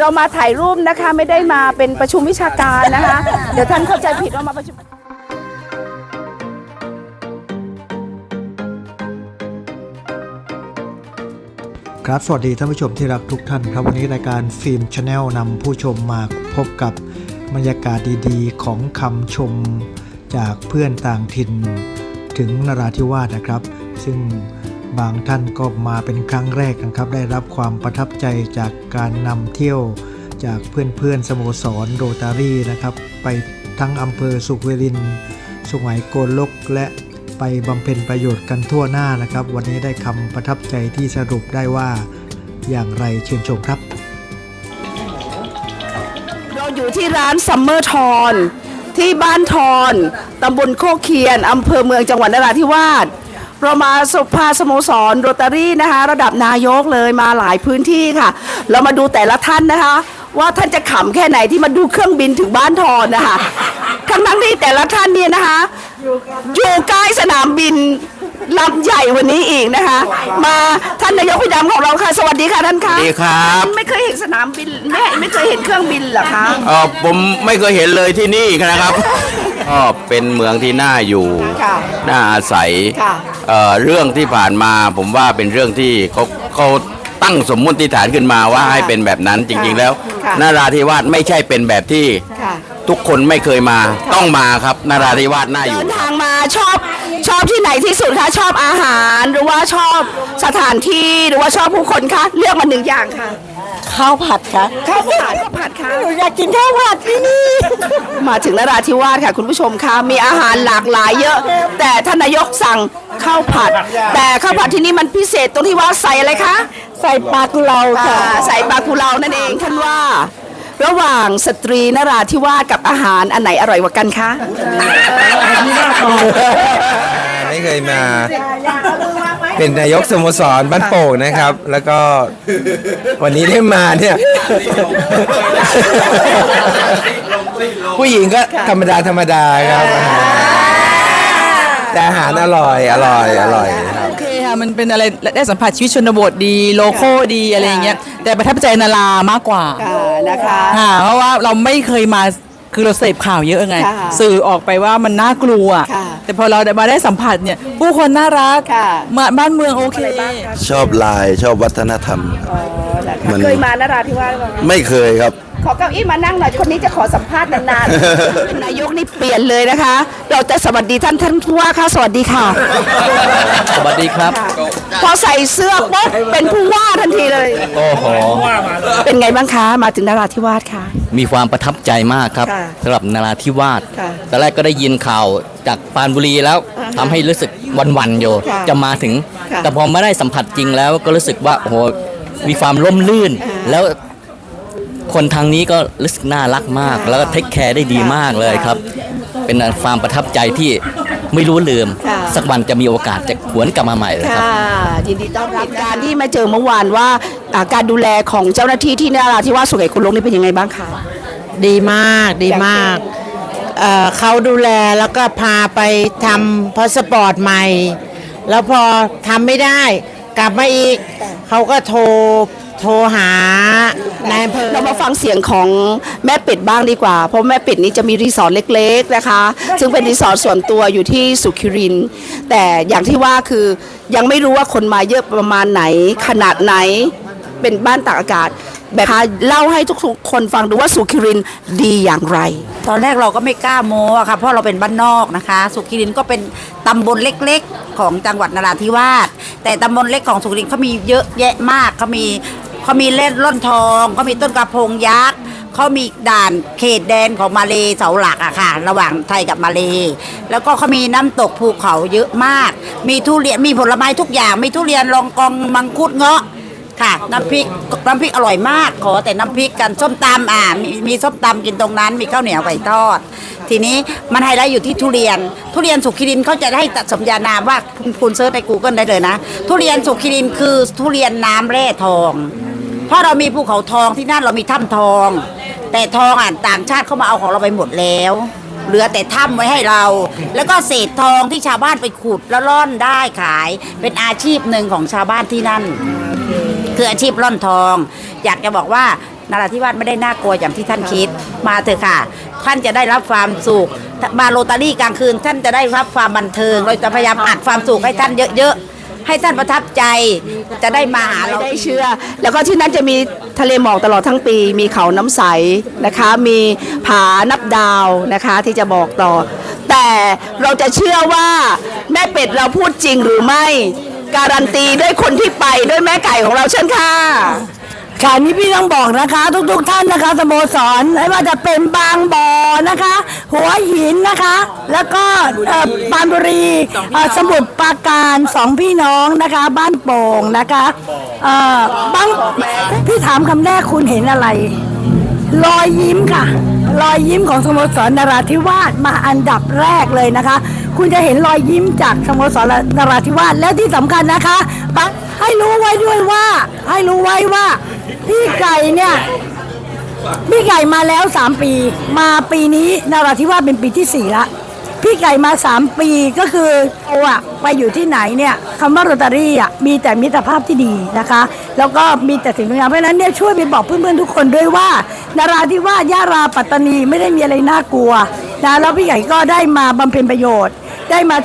เรามาถ่ายรูปนะคะไม่ได้มาเป็นประชุมวิชาการนะคะ เดี๋ยวท่านเข้าใจผิดว่ามาประชุมครับ สวัสดีท่านผู้ชมที่รักทุกท่านครับ วันนี้รายการฟิล์มชาแนลนำผู้ชมมาพบกับบรรยากาศดีๆ ของคำชมจากเพื่อนต่างถิ่น ถึงนราธิวาสนะครับ ซึ่ง บางท่านก็มาเป็นครั้งแรกนะครับ ได้รับความประทับใจจากการนำเที่ยวจากเพื่อนๆสโมสรโรตารี่นะครับ ไปทั้งอำเภอสุขเวรินสุไหงโกลกและไปบำเพ็ญประโยชน์กันทั่วหน้านะครับ วันนี้ได้คำประทับใจที่สรุปได้ว่าอย่างไรเชิญชมครับ เราอยู่ที่ร้านซัมเมอร์ทอนที่บ้านทอนตำบลโคกเคียนอำเภอเมืองจังหวัดนราธิวาส เรามาสุภาสโมสรโรตารี่นะคะ ระดับนายกเลยมาหลายพื้นที่ค่ะ เรามาดูแต่ละท่านนะคะ ว่าท่านจะขำแค่ไหนที่มาดูเครื่องบินถึงบ้านทอนนะคะทั้งทั้งที่แต่ละท่านเนี่ยนะคะ อยู่ใกล้สนามบิน ลำใหญ่วันนี้อีกนะคะ มาท่านนายกพิดำของเราค่ะ สวัสดีค่ะท่านคะสวัสดีครับไม่เคยเห็นสนามบินไม่ไม่เคยเห็นเครื่องบินเหรอคะเออผมไม่เคยเห็นเลยที่นี่นะครับก็เป็นเมืองที่น่าอยู่ค่ะน่าอาศัยค่ะเอ่อเรื่องที่ผ่านมาผมว่าเป็นเรื่องที่เขาเขาตั้งสมมุติฐานขึ้นมาว่าให้เป็นแบบนั้นจริง ๆ แล้วค่ะนาราธิวาสไม่ใช่เป็นแบบที่ค่ะ ทุกคนไม่เคยมาต้องมาครับนาราธิวาสน่าอเดิยู่นทางมาชอบชอบที่ไหนที่สุดคะชอบอาหารหรือว่าชอบสถานที่หรือว่าชอบผู้คนคะเลือกมาหนึ่งอย่างค่ะข้าวผัดค่ะข้าวผัดข้าวผัดค่ะหนูอยากกินข้าวผัดที่นี่ มาถึงนราธิวาสค่ะ คุณผู้ชมคะมีอาหารหลากหลายเยอะ แต่ท่านนายกสั่งข้าวผัด แต่ข้าวผัดที่นี่มันพิเศษตรงที่ว่าใส่อะไรคะ ใส่ปลากุเลาค่ะอ่าใส่ปลากุเลานั่นเองท่านว่า ระหว่างสตรีนราธิวาสกับอาหารอันไหนอร่อยกว่ากันคะไม่เคยมา เป็นนายกสโมสรบ้านโป่งนะครับ แล้วก็วันนี้ได้มาเนี่ย ผู้หญิงก็ธรรมดาธรรมดาครับแต่อาหารอร่อยอร่อยอร่อย มันเป็นอะไรได้สัมผัสชีวิตชนบทดีโลโก้ดีอะไรอย่างเงี้ยแต่ประทับใจนารามากกว่าค่ะนะคะค่ะเพราะว่าเราไม่เคยมาคือเราเสพข่าวเยอะไง ค่ะสื่อออกไปว่ามันน่ากลัว ค่ะ แต่พอเราได้มาได้สัมผัสเนี่ย ผู้คนน่ารักค่ะมาบ้านเมืองโอเค ชอบลายชอบวัฒนธรรม มันเคยมานราธิวาสหรือเปล่าคะไม่เคยครับ ขอเก้าอี้มานั่งหน่อยคนนี้จะขอสัมภาษณ์นานๆ นายกนี่เปลี่ยนเลยนะคะ เราจะสวัสดีท่านท่านผู้ว่าค่ะสวัสดีค่ะ สวัสดีครับค่ะพอใส่เสื้อปุ๊บเป็นผู้ว่าทันทีเลย โอ้โห เป็นไงบ้างคะ มาถึงนราธิวาสค่ะ มีความประทับใจมากครับค่ะสำหรับนราธิวาสค่ะตอนแรกก็ได้ยินข่าวจากปรานบุรีแล้วอ่าฮะทำให้รู้สึกวันๆอยู่ค่ะจะมาถึง ค่ะ แต่พอมาได้สัมผัสจริงแล้วก็รู้สึกว่าโอ้โห มีความร่มรื่นอ่าแล้วคนทางนี้ก็รู้สึกน่ารักมาก แล้วก็เทคแคร์ได้ดีมากเลยครับ เป็นความประทับใจที่ไม่รู้ลืม ค่ะ สักวันจะมีโอกาสจะหวนกลับมาใหม่เลยครับ ค่ะยินดีต้อนรับการที่มาเจอเมื่อวานว่าอ่าการดูแลของเจ้าหน้าที่ที่นราธิวาสสุไหงโกลกนี่เป็นยังไงบ้างคะ ดีมากดีมากเอ่อเขาดูแลแล้วก็พาไปทำพาสปอร์ตใหม่ แล้วพอทำไม่ได้ กลับมาอีก เขาก็โทรโทรหานายอำเภอ เรามาฟังเสียงของแม่เป็ดบ้างดีกว่า เพราะแม่เป็ดนี้จะมีรีสอร์ทเล็กๆนะคะ ซึ่งเป็นรีสอร์ทส่วนตัวอยู่ที่สุขิรินทร์แต่อย่างที่ว่าคือยังไม่รู้ว่าคนมาเยอะประมาณไหน ขนาดไหน เป็นบ้านตากอากาศ แบบเล่าให้ทุกคนฟังดูว่าสุขิรินทร์ดีอย่างไร ตอนแรกเราก็ไม่กล้าโม้อะค่ะเพราะเราเป็นบ้านนอกนะคะ สุขิรินก็เป็นตำบลเล็กๆ ของจังหวัดนราธิวาส แต่ตำบลเล็กของสุขินทรินเขามีเยอะแยะมากเขามีเขามีเล่นร่อนทองเขามีต้นกระพงยักษ์เขามีด่านเขตแดนของมาเลเสาหลักอะค่ะ ระหว่างไทยกับมาเล แล้วก็เขามีน้ำตกภูเขาเยอะมาก มีทุเรียนมีผลไม้ทุกอย่าง มีทุเรียนลองกองมังคุดเงาะค่ะ น้ำพริกน้ำพริกอร่อยมาก ขอแต่น้ำพริกกันส้มตำอ่ามีมีส้มตำกินตรงนั้น มีข้าวเหนียวไก่ทอด ทีนี้มันไฮไลท์อยู่ที่ทุเรียน ทุเรียนสุขิรินเขาจะให้ตัดสมญานามว่าคุณคุณเซิร์ชใน Google ได้เลยนะ ทุเรียนสุขิรินคือทุเรียนน้ำแร่ทอง เพราะเรามีภูเขาทองที่นั่นเรามีถ้ำทอง แต่ทองอะต่างชาติเข้ามาเอาของเราไปหมดแล้วเหลือแต่ถ้ำไว้ให้เรา แล้วก็เศษทองที่ชาวบ้านไปขุดแล้วร่อนได้ขาย เป็นอาชีพหนึ่งของชาวบ้านที่นั่น คืออาชีพร่อนทอง อยากจะบอกว่านราธิวาสไม่ได้น่ากลัวอย่างที่ท่านคิดมาเถอะค่ะ ท่านจะได้รับความสุขมาโรตารี่กลางคืน ท่านจะได้รับความบันเทิง เราจะพยายามอัดความสุขให้ท่านเยอะๆ ให้ท่านประทับใจจะได้มาหาเรา ได้เชื่อ แล้วก็ที่นั่นจะมีทะเลหมอกตลอดทั้งปี มีเขาน้ำใสนะคะ มีผานับดาวนะคะที่จะบอกต่อ แต่เราจะเชื่อว่าแม่เป็ดเราพูดจริงหรือไม่ การันตีด้วยคนที่ไปด้วยแม่ไก่ของเราเชิญค่ะ ค่ะนี่พี่ต้องบอกนะคะทุกๆท่านนะคะสโมสรไม่ว่าจะเป็นบางบ่อนะคะ หัวหินนะคะ แล้วก็เอ่อปรานบุรีเอ่อสมุทรปราการสองพี่น้องนะคะ บ้านโป่งนะคะเอ่อบางพี่ถามคำแรกคุณเห็นอะไร รอยยิ้มค่ะ รอยยิ้มของสโมสรนราธิวาสมาอันดับแรกเลยนะคะ คุณจะเห็นรอยยิ้มจากสโมสรนราธิวาสและที่สำคัญนะคะบางให้รู้ไว้ด้วยว่า ให้รู้ไว้ว่า พี่ไก่เนี่ยพี่ไก่มาแล้ว3ปี มาปีนี้นราธิวาสเป็นปีที่4ละพี่ไก่มา3ปีก็คือเราอะไปอยู่ที่ไหนเนี่ยคำว่าโรตารี่อะมีแต่มิตรภาพที่ดีนะคะ แล้วก็มีแต่สิ่งงามเพราะฉะนั้นเนี่ยช่วยไปบอกเพื่อนๆทุกคนด้วยว่านาราธิวาสยาราปัตตานีไม่ได้มีอะไรน่ากลัวนะแล้วพี่ไก่ก็ได้มาบำเพ็ญประโยชน์ ได้มา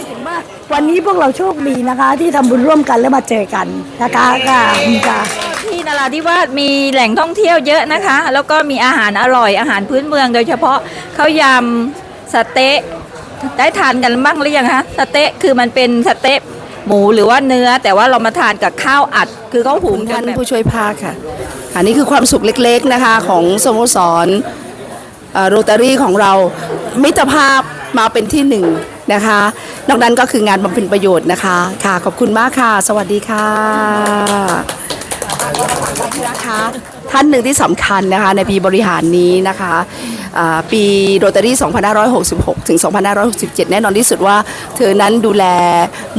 ว่าวันนี้พวกเราโชคดีนะคะ ที่ทำบุญร่วมกันแล้วมาเจอกันนะคะค่ะค่ะ ที่นราธิวาสมีแหล่งท่องเที่ยวเยอะนะคะ แล้วก็มีอาหารอร่อยอาหารพื้นเมือง โดยเฉพาะข้าวยำสเต๊ะได้ทานกันบ้างหรือยังคะสเต๊ะคือมันเป็นสเต๊ะหมูหรือว่าเนื้อ แต่ว่าเรามาทานกับข้าวอัด คือเขาหุงกัท่านนแบบผู้ช่วยภาคค่ะอันนี้คือความสุขเล็กๆนะคะของสโมสรโรตารี่ของเรา มิตรภาพมาเป็นที่หนึ่ง นะคะ นอกนั้นก็คืองานบำเพ็ญประโยชน์นะคะ ค่ะ ขอบคุณมากค่ะ สวัสดีค่ะนะคะท่านหนึ่งที่สำคัญนะคะในปีบริหารนี้นะคะปีโรตารี่ 2566 ถึง 2567 แน่นอนที่สุดว่า เธอนั้นดูแล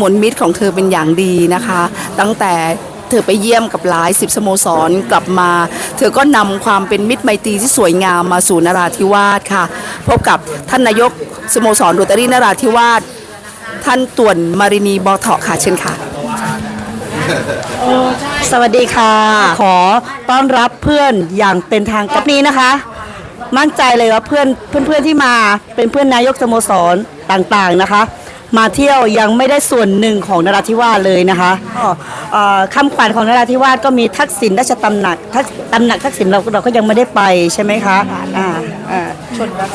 มวลมิตรของเธอเป็นอย่างดีนะคะ ตั้งแต่เธอไปเยี่ยมกับหลายสิบสโมสรกลับมา เธอก็นำความเป็นมิตรไมตรีที่สวยงามมาสู่นราธิวาสค่ะ พบกับท่านนายก สโมสรโรตารีนราธิวาสท่านต่วนมารินีบอเถาะค่ะเชิญค่ะ สวัสดีค่ะ ขอต้อนรับเพื่อนอย่างเป็นทางการนี้นะคะ มั่นใจเลยว่าเพื่อนเพื่อนๆที่มาเป็นเพื่อนนายกสโมสรต่างๆนะคะ มาเที่ยวยังไม่ได้ส่วนหนึ่งของนราธิวาสเลยนะคะก็เอ่อคำขวัญของนราธิวาสก็มีทักษิณราชตำหนักทักตำหนักทักษิณเราเราก็ยังไม่ได้ไปใช่ไหมคะอ่า อ่าชนรัก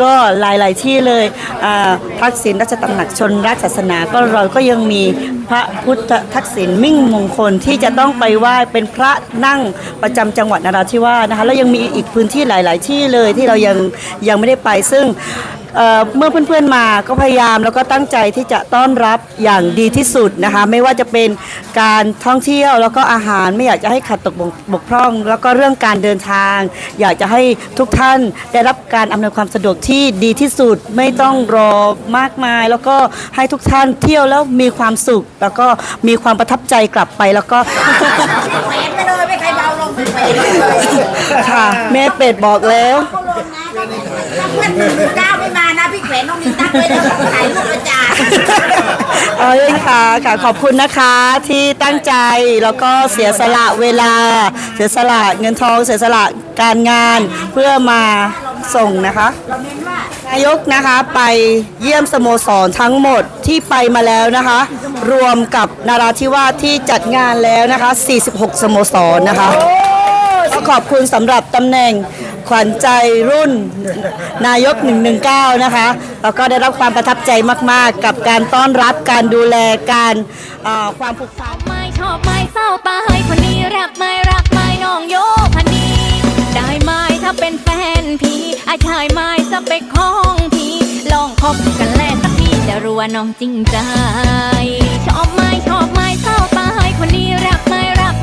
ก็หลายๆที่เลยอ่าทักษิณราชตำหนักชนรักศาสนา ก็เราก็ยังมีพระพุทธทักษิณมิ่งมงคลที่จะต้องไปไหว้เป็นพระนั่งประจำจังหวัดนราธิวาสนะคะแล้วยังมีอีกพื้นที่หลาย ๆ ที่เลยที่เรายังยังไม่ได้ไปซึ่ง เอ่อเมื่อเพื่อนๆมาก็พยายามแล้วก็ตั้งใจที่จะต้อนรับอย่างดีที่สุดนะคะ ไม่ว่าจะเป็นการท่องเที่ยวแล้วก็อาหารไม่อยากจะให้ขัดตกบกบกพร่อง แล้วก็เรื่องการเดินทาง อยากจะให้ทุกท่านได้รับการอำนวยความสะดวกที่ดีที่สุดไม่ต้องรอมากมาย แล้วก็ให้ทุกท่านเที่ยวแล้วมีความสุข แล้วก็มีความประทับใจกลับไปแล้วก็ แขวนไปเลยไม่ใครเบาลงไปแขวนเลยค่ะแม่เป็ดบอกแล้ว เขาลงนะถ้าเพื่อนหนึ่งเก้าไม่มานะพี่แข วนต้องมีตั้งไว้แล้วถ่ายรูปอาจารย์เอาเลยค่ะค่ะขอบคุณนะคะที่ตั้งใจแล้วก็เสียสละเวลา เสียสละเงินทองเสียสละการงานเพื่อมาส่งนะคะนายกนะคะไปเยี่ยมสโมสรทั้งหมดที่ไปมาแล้วนะคะ รวมกับนาราธิวาสที่จัดงานแล้วนะคะ 46 สโมสรนะคะก็ขอบคุณสำหรับตำแหน่ง ขวัญใจรุ่นนายก 119 นะคะ แล้วก็ได้รับความประทับใจมากๆ กับการต้อนรับการดูแลการความผูกพันไม่ชอบไม่เศร้าตายคนนี้รักไม่รักไม่น้องโยพันนี้ ได้ไหมถ้าเป็นแฟนพี่อาชายไม่สเปคของพี่ลองคบกันแลสักทีจะรู้ว่าน้องจริงใจ ชอบไม่ชอบไม่เศร้าตายคนนี้รักไม่รัก